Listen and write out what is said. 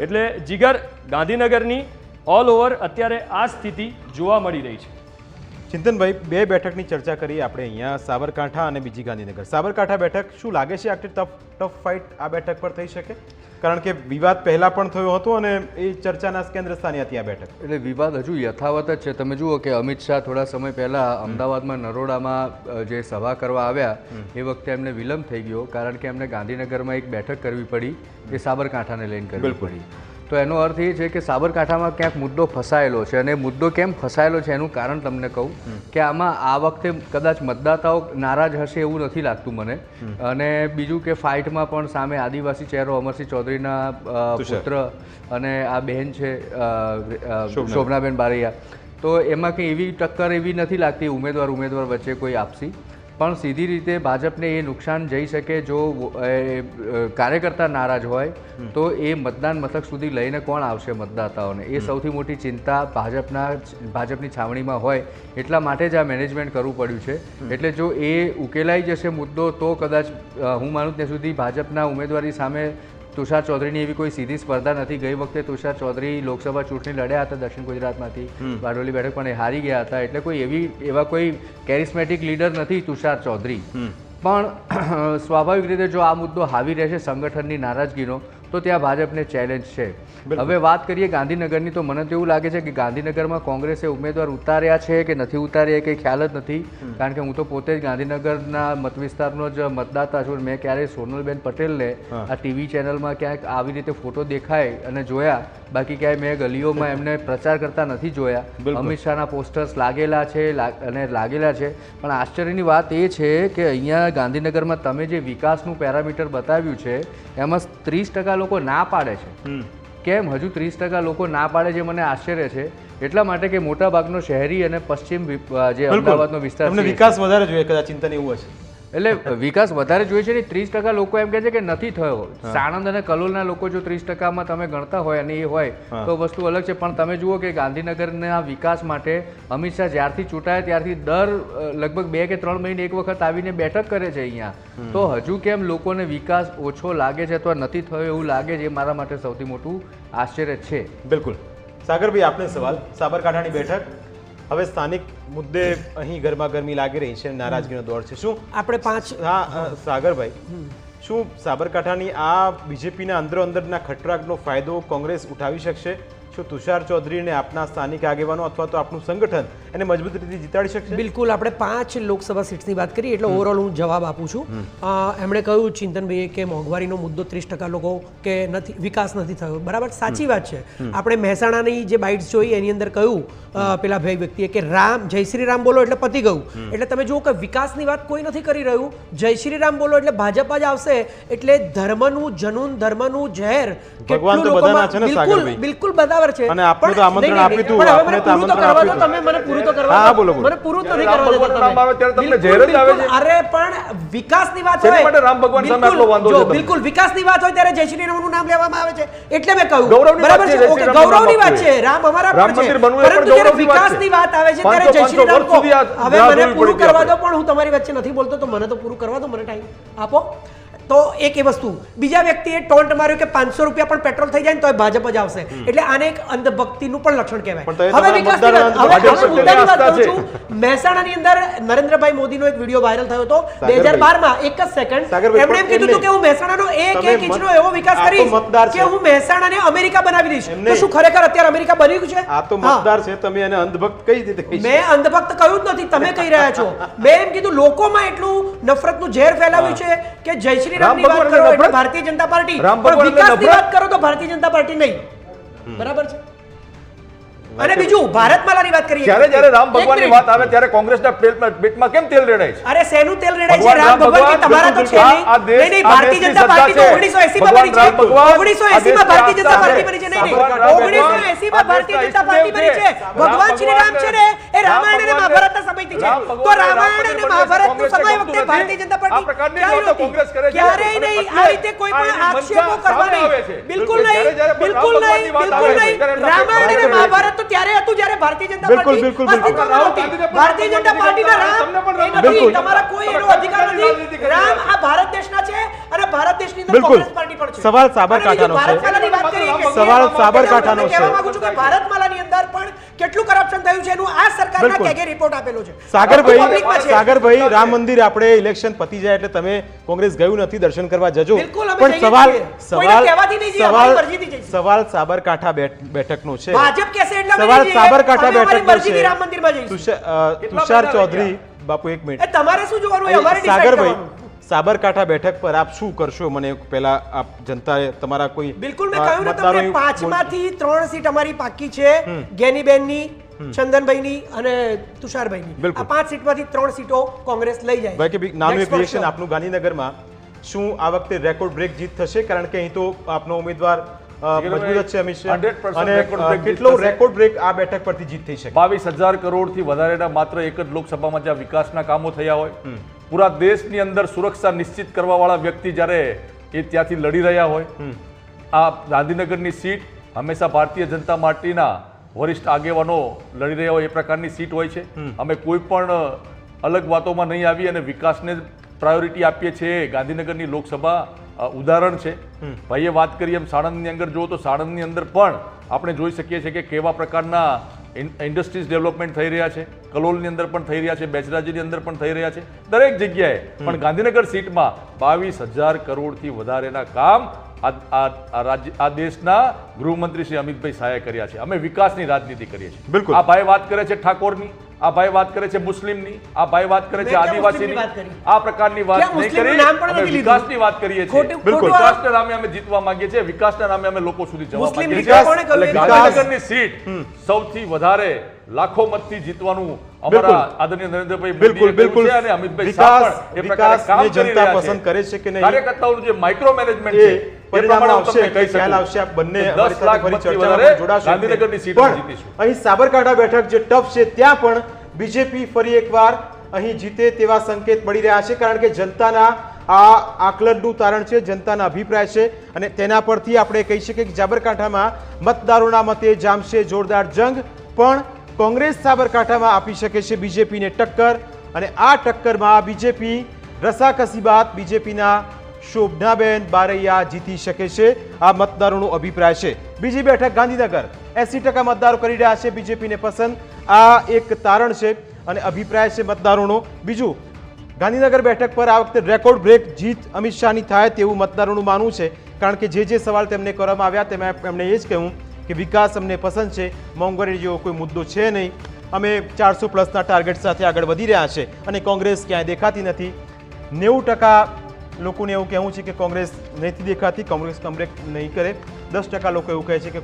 એટલે જીગર ગાંધીનગરની all over અત્યારે આ સ્થિતિ જોવા મળી રહી છે. ચિંતનભાઈ બે બેઠકની ચર્ચા કરી આપણે અહીંયા સાબરકાંઠા અને બીજી ગાંધીનગર. સાબરકાંઠા બેઠક શું લાગે છે? આટલી ટફ ટફ ફાઇટ આ બેઠક પર થઈ શકે? કારણ કે વિવાદ પહેલાં પણ થયો હતો અને એ ચર્ચાના કેન્દ્ર સ્થાને હતી આ બેઠક. એટલે વિવાદ હજુ યથાવત જ છે. તમે જુઓ કે અમિત શાહ થોડા સમય પહેલાં અમદાવાદમાં નરોડામાં જે સભા કરવા આવ્યા એ વખતે એમને વિલંબ થઈ ગયો કારણ કે એમને ગાંધીનગરમાં એક બેઠક કરવી પડી એ સાબરકાંઠાને લઈને કરવી પડી. તો એનો અર્થ એ છે કે સાબરકાંઠામાં ક્યાંક મુદ્દો ફસાયેલો છે અને મુદ્દો કેમ ફસાયેલો છે એનું કારણ તમને કહું કે આમાં આ વખતે કદાચ મતદાતાઓ નારાજ હશે એવું નથી લાગતું મને. અને બીજું કે ફાઇટમાં પણ સામે આદિવાસી ચહેરો અમરસિંહ ચૌધરીના પુત્ર અને આ બહેન છે શોભનાબેન. બારૈયા. તો એમાં કંઈ એવી ટક્કર એવી નથી લાગતી ઉમેદવાર ઉમેદવાર વચ્ચે કોઈ આપસી. પણ સીધી રીતે ભાજપને એ નુકસાન જઈ શકે જો કાર્યકર્તા નારાજ હોય તો એ મતદાન મથક સુધી લઈને કોણ આવશે મતદાતાઓને? એ સૌથી મોટી ચિંતા ભાજપના ભાજપની છાવણીમાં હોય એટલા માટે જ આ મેનેજમેન્ટ કરવું પડ્યું છે. એટલે જો એ ઉકેલાઈ જશે મુદ્દો તો કદાચ હું માનું ત્યાં સુધી ભાજપના ઉમેદવારી સામે તુષાર ચૌધરીની એવી કોઈ સીધી સ્પર્ધા નથી. ગઈ વખતે તુષાર ચૌધરી લોકસભા ચૂંટણી લડ્યા હતા દક્ષિણ ગુજરાતમાંથી. બારડોલી બેઠક પણ એ હારી ગયા હતા. એટલે કોઈ એવી એવા કોઈ કેરિસ્મેટિક લીડર નથી તુષાર ચૌધરી. પણ સ્વાભાવિક રીતે જો આ મુદ્દો હાવી રહેશે સંગઠનની નારાજગીનો તો ત્યાં ભાજપને ચેલેન્જ છે. હવે વાત કરીએ ગાંધીનગરની તો મને તો એવું લાગે છે કે ગાંધીનગરમાં કોંગ્રેસે ઉમેદવાર ઉતાર્યા છે કે નથી ઉતાર્યા કંઈ ખ્યાલ જ નથી. કારણ કે હું તો પોતે જ ગાંધીનગરના મત વિસ્તારનો જ મતદાતા છું મેં ક્યારેય સોનલબેન પટેલને આ ટીવી ચેનલમાં ક્યાંક આવી રીતે ફોટો દેખાય અને જોયા. બાકી ક્યાંય મેં ગલીઓમાં એમને પ્રચાર કરતા નથી જોયા. અમિત શાહના પોસ્ટર્સ લાગેલા છે અને લાગેલા છે. પણ આશ્ચર્યની વાત એ છે કે અહીંયા ગાંધીનગરમાં તમે જે વિકાસનું પેરામીટર બતાવ્યું છે એમાં ત્રીસ ટકા લોકો ના પાડે છે. કેમ? હજુ ત્રીસ ટકા લોકો ના પાડે છે મને આશ્ચર્ય છે. એટલા માટે કે મોટા ભાગનો શહેરી અને પશ્ચિમ જે અમદાવાદનો વિસ્તાર વિકાસ વધારે જોઈએ કદાચ ચિંતન એવું હશે એટલે વિકાસ વધારે જોઈએ છે ને ત્રીસ ટકા લોકો એમ કહે છે કે નથી થયો. સાણંદ અને કલોલના લોકો જો ત્રીસ ટકામાં તમે ગણતા હોય અને એ હોય તો વસ્તુ અલગ છે. પણ તમે જુઓ કે ગાંધીનગરના વિકાસ માટે અમિત શાહ જ્યારથી ચૂંટાયા ત્યારથી દર લગભગ બે કે ત્રણ મહિને એક વખત આવીને બેઠક કરે છે અહીંયા. તો હજુ કેમ લોકોને વિકાસ ઓછો લાગે છે અથવા નથી થયો એવું લાગે છે એ મારા માટે સૌથી મોટું આશ્ચર્ય છે. બિલકુલ. સાગરભાઈ આપને સવાલ. સાબરકાંઠાની બેઠક. હવે સ્થાનિક મુદ્દે અહીં ગરમા ગરમી લાગી રહી છે નારાજગીનો દોર છે. શું? આપણે પાંચ હા સાગરભાઈ. શું સાબરકાંઠાની આ બીજેપીના અંદરો અંદરના ખટરાકનો ફાયદો કોંગ્રેસ ઉઠાવી શકશે? શું તુષાર ચૌધરીને આપના સ્થાનિક આગેવાનો અથવા તો આપનું સંગઠન એને મજબૂત રીતે જીતાડી શકશે? બિલકુલ. આપણે પાંચ લોકસભા સીટ્સની વાત કરીએ એટલે ઓવરઓલ હું જવાબ આપું છું. એમણે કહ્યું ચિંતનભાઈએ કે મોંઘવારીનો મુદ્દો ત્રીસ ટકા લોકો કે નથી વિકાસ નથી થયો. બરાબર? સાચી વાત છે. આપણે મહેસાણાની જે બાઇટ્સ જોઈ એની અંદર કહ્યું પેલા ભાઈ વ્યક્તિએ કે રામ જય શ્રી રામ બોલો એટલે પતી ગયું. એટલે તમે જુઓ કે વિકાસની વાત કોઈ નથી કરી રહ્યું. જય શ્રી રામ બોલો એટલે ભાજપ જ આવશે. એટલે ધર્મનું જનૂન ધર્મનું ઝેર છે બિલકુલ સાગરભાઈ? બરાબર છે. અને આપણે તો આમંત્રણ આપ્યું હતું, પણ હવે આપને મને તો આમંત્રણ આપ્યું તમે મને પૂરું તો કરવા હા, બોલો. મને પૂરું તો નહીં કરવા દેતા તમે. આવે ત્યારે તમને ઝેર જ આવે છે. અરે પણ વિકાસની વાત હોય. માટે રામ ભગવાન સામે આટલો વાંધો છે? બિલકુલ વિકાસની વાત હોય ત્યારે જય શ્રી રામનું નામ લેવામાં આવે છે. એટલે મેં કહ્યું. બરાબર છે, ઓકે ગૌરવની વાત છે. રામ અમારા રામ મંદિર બનવું પણ પરંતુ જ્યારે વિકાસની. વાત આવે છે ત્યારે જય શ્રી રામ હવે મને પૂરું કરવા દો પણ હું તમારી વચ્ચે નથી બોલતો તો મને તો પૂરું કરવા દો મને ટાઈમ આપો. તો એક એ વસ્તુ. બીજા વ્યક્તિએ ટોન્ટ માર્યો કે પાંચસો રૂપિયા પણ પેટ્રોલ થઈ જાય ને તો ભાજપ જ આવશે. એટલે આને એક અંધભક્તિનું પણ લક્ષણ કહેવાય. હવે મહેસાણાની અંદર નરેન્દ્રભાઈ મોદીનો એક વીડિયો વાયરલ થયો હતો. બે હજાર બારમાં એક જ સેકન્ડ એમણે એમ કીધું હતું કે હું મહેસાણાનો એક એક ઇંચનો એવો વિકાસ કરીશ કે હું મહેસાણાને અમેરિકા બનાવી દઈશ. તો શું ખરેખર અત્યારે અમેરિકા બન્યું છે? આ તો મતદાર છે. તમે એને અંધભક્ત કઈ રીતે મેં અંધભક્ત કહ્યું જ નથી. તમે કહી રહ્યા છો. મેં એમ કીધું લોકોમાં એટલું નફરતનું ઝેર ફેલાવ્યું છે કે જય શ્રી રામ ભગવાન કરો એટલે એટલે ભારતીય જનતા પાર્ટી. રામ ભગવાન વિકાસની વાત કરો તો ભારતીય જનતા પાર્ટી નહીં. બરાબર છે? અને બીજું ભારતમાલાની વાત કરીએ. જ્યારે જ્યારે રામ ભગવાનની વાત આવે ત્યારે કોંગ્રેસના પેટમાં કેમ તેલ રેડાય છે? અરે શેનું તેલ રેડાય છે? રામ ભગવાન કે તમારા તો છે નહીં. નહીં ભારતીય જનતા પાર્ટી તો સત્તા છે. ઓગણીસો એસી માં બની છે. રામ ભગવાન ઓગણીસો આ એસી માં ભારતીય જનતા પાર્ટી. બની છે. નહીં નહીં. રામ ઓગણીસો ભગવાન એસી આ માં ભારતીય જનતા પાર્ટી બની છે. ભગવાન શ્રી રામ છે ને એ રામાયણ અને મહાભારતના સમયથી છે. તો રામાયણ અને મહાભારતનો સમય વખતે ભારતીય જનતા આ પાર્ટી પ્રકારની ક્યારેય કોંગ્રેસ કરે છે. ક્યારેય નહીં. આ રીતે કોઈ પણ આક્ષેપો કરવા નહીં. બિલકુલ નહીં. બિલકુલ નહીં. બિલકુલ નહીં. રામાયણ અને મહાભારત તો ત્યારે હતું જ્યારે ભારતીય જનતા બિલકુલ, પાર્ટી બિલકુલ, બિલકુલ. ભારતીય જનતા પાર્ટી પાર્ટીના રામ તમને પણ નથી. બિલકુલ. તમારા કોઈ એનો અધિકાર નથી. રામ આ ભારત દેશના છે અને ભારત દેશની અંદર કોંગ્રેસ પાર્ટી પણ છે. સવાલ સાબરકાંઠાનો છે. સવાલ સાબરકાંઠાનો છે. માંગુ છું કે ભારતમાલાની અંદર પણ કેટલું કરપ્શન થયું છે એનું આ સરકારના કેગે રિપોર્ટ આપેલો છે. સાગરભાઈ સાગરભાઈ રામ મંદિર આપણે ઇલેક્શન પતી જાય એટલે તમે કોંગ્રેસ ગયું નથી દર્શન કરવા જજો. પણ સવાલ સવાલ સવાલ. સવાલ સાબરકાંઠા બેઠ- બેઠકનો છે. ભાજપ કેસે એટલે સવાલ સાબરકાંઠા બેઠકનો છે. રામ મંદિરમાં જઈશું. તુષાર ચૌધરી બાપુ એક મિનિટ. તમારે શું જોવાનું? સાગરભાઈ. સાબરકાંઠા બેઠક પર આપ શું કરશો? મને પહેલા આપ જનતાએ તમારા કોઈ બિલકુલ મેં કહ્યું તમને પાંચમાંથી ત્રણ સીટ અમારી પાકી છે જ્ઞાનીબેનની ચંદનભાઈની અને તુષારભાઈની. આ પાંચ સીટમાંથી ત્રણ સીટો કોંગ્રેસ લઈ જાય. ભાઈ કે નાનું એક રિએક્શન. આપનું ગાંધીનગરમાં. શું આ વખતે રેકોર્ડ બ્રેક જીત થશે? કારણ કે અહીં તો આપનો ઉમેદવાર મજબૂત છે અમિત અને કેટલો રેકોર્ડ બ્રેક આ બેઠક પરથી જીત થઈ શકે? બાવીસ હજાર કરોડથી વધારેના માત્ર એક જ લોકસભામાં જ્યાં વિકાસના કામો થયા હોય. પૂરા દેશની અંદર સુરક્ષા નિશ્ચિત કરવાવાળા વ્યક્તિ જ્યારે એ ત્યાંથી લડી રહ્યા હોય આ ગાંધીનગરની સીટ હંમેશા ભારતીય જનતા પાર્ટીના વરિષ્ઠ આગેવાનો લડી રહ્યા હોય એ પ્રકારની સીટ હોય છે. અમે કોઈ પણ અલગ વાતોમાં નહીં આવી અને વિકાસને પ્રાયોરિટી આપીએ છીએ ગાંધીનગરની લોકસભા ઉદાહરણ છે. ભાઈએ વાત કરી એમ સાણંદની અંદર જુઓ તો સાણંદની અંદર પણ આપણે જોઈ શકીએ છીએ કે કેવા પ્રકારના ઇન્ડસ્ટ્રીઝ ડેવલપમેન્ટ થઈ રહ્યા છે. કલોલની અંદર પણ થઈ રહ્યા છે બેચરાજીની અંદર પણ થઈ રહ્યા છે દરેક જગ્યાએ. પણ ગાંધીનગર સીટમાં બાવીસ હજાર કરોડથી વધારેના કામ આ આ- આ રાજ્ય આ દેશના ગૃહમંત્રી શ્રી અમિતભાઈ શાહે કર્યા છે. અમે વિકાસની રાજનીતિ કરીએ છીએ. બિલકુલ. આ ભાઈ વાત કરે છે ઠાકોરની આ ભાઈ વાત કરે છે મુસ્લિમની આ ભાઈ વાત કરે છે આદિવાસીની? આ પ્રકારની વાત નહીં કરી. પણ અમે વિકાસની વાત કરીએ છીએ. બિલકુલ. વિકાસના નામે અમે જીતવા માંગીએ છીએ. વિકાસના નામે અમે લોકો સુધી જવા માંગીએ છીએ. એટલે વિકાસ- ગાંધીનગરની સીટ સૌથી વધારે લાખો મતથી જીતવાનું અમારા આદરણીય નરેન્દ્રભાઈ બિલકુલ, બિલકુલ. અને અમિતભાઈ વિકાસ- એ પ્રકારે કામ જનતા પસંદ કરે છે કે નહીં? કાર્યકર્તાઓનું જે માઇક્રો મેનેજમેન્ટ છે પરિણામ આવશે ખ્યાલ આવશે આપ બંને કે અમારી 10 સાથે લાખ ફરી મતથી ચર્ચામાં વધારે જોડાશો ગાંધીનગરની સીટ જીતીશું. અહીં સાબરકાંઠા બેઠક જે ટફ છે ત્યાં પણ બીજેપી ફરી એકવાર અહીં જીતે તેવા સંકેત મળી રહ્યા છે કારણ કે જનતાના આ આકલનનું તારણ છે જનતાના અભિપ્રાય છે અને તેના પરથી આપણે કહી શકીએ કે સાબરકાંઠામાં મતદારોના મતે જામશે જોરદાર જંગ. પણ કોંગ્રેસ સાબરકાંઠામાં આપી શકે છે બીજેપીને ટક્કર અને આ ટક્કરમાં બીજેપી રસાકસી બાદ બીજેપીના શોભનાબેન બારૈયા જીતી શકે છે. આ મતદારોનો અભિપ્રાય છે. બીજી બેઠક ગાંધીનગર. એસી ટકા મતદારો કરી રહ્યા છે બીજેપીને પસંદ. આ એક તારણ છે અને અભિપ્રાય છે મતદારોનો. બીજું, ગાંધીનગર બેઠક પર આ વખતે રેકોર્ડ બ્રેક જીત અમિત શાહની થાય તેવું મતદારોનું માનવું છે. કારણ કે જે જે સવાલ તેમને કરવામાં આવ્યા તેમાં એમણે એ જ કહ્યું કે વિકાસ અમને પસંદ છે. મોંઘવારી જેવો કોઈ મુદ્દો છે નહીં. અમે ચારસો પ્લસના ટાર્ગેટ સાથે આગળ વધી રહ્યા છે અને કોંગ્રેસ ક્યાંય દેખાતી નથી. નેવું ટકા લોકોને એવું કહેવું છે કે કોંગ્રેસ નથી દેખાતી, કોંગ્રેસ કમરેક નહીં કરે. દસ ટકા લોકો એવું કહે છે કે